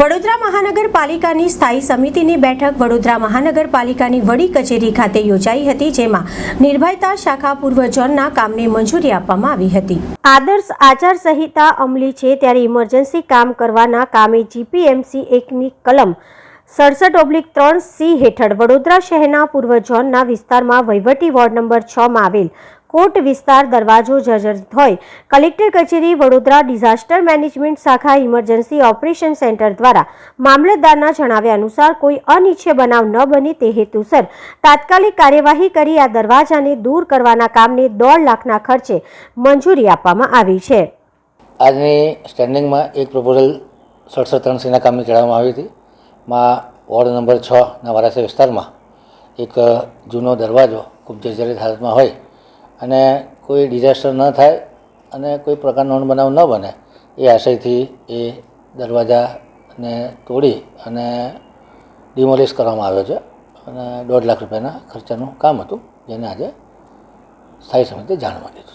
વડોદરા મહાનગરપાલિકાની સ્થાયી સમિતિની બેઠક વડોદરા મહાનગરપાલિકાની વડી કચેરી ખાતે યોજાઈ હતી, જેમાં નિર્ભયતા શાખા પૂર્વ ઝોનના કામને મંજૂરી આપવામાં આવી હતી. આદર્શ આચાર સંહિતા અમલી છે, ત્યારે ઇમરજન્સી કામ કરવાના કામે જીપીએમસી એકની કલમ સડસઠ ઓબ્લિક ત્રણ સી હેઠળ વડોદરા શહેરના પૂર્વ ઝોનના વિસ્તારમાં વહીવટી વોર્ડ નંબર છમાં આવેલ કોર્ટ વિસ્તાર દરવાજો જર્જરિત હોય કલેક્ટર કચેરી વડોદરા ડિઝાસ્ટર મેનેજમેન્ટ શાખા ઇમરજન્સી ઓપરેશન સેન્ટર દ્વારા મામલતદારના જણાવ્યા અનુસાર કોઈ અનિચ્છ્ય બનાવ ન બને તે હેતુસર તાત્કાલિક કાર્યવાહી કરી આ દરવાજાને દૂર કરવાના કામને દોઢ લાખના ખર્ચે મંજૂરી આપવામાં આવી છે. આજની સ્ટેન્ડિંગમાં એક પ્રપોઝલ સડસઠ ત્રણ સીના કામની ચડાવવામાં આવી હતી. માં વોર્ડ નંબર છના વારાસી વિસ્તારમાં એક જૂનો દરવાજો ખૂબ જર્જરિત હાલતમાં હોય અને કોઈ ડિઝાસ્ટર ન થાય અને કોઈ પ્રકારનો બનાવ ન બને, એ આશયથી એ દરવાજાને તોડી અને ડિમોલિશ કરવામાં આવ્યો છે અને દોઢ લાખ રૂપિયાના ખર્ચાનું કામ હતું, જેને આજે સ્થાયી સમિતિએ જાણ કરી છે.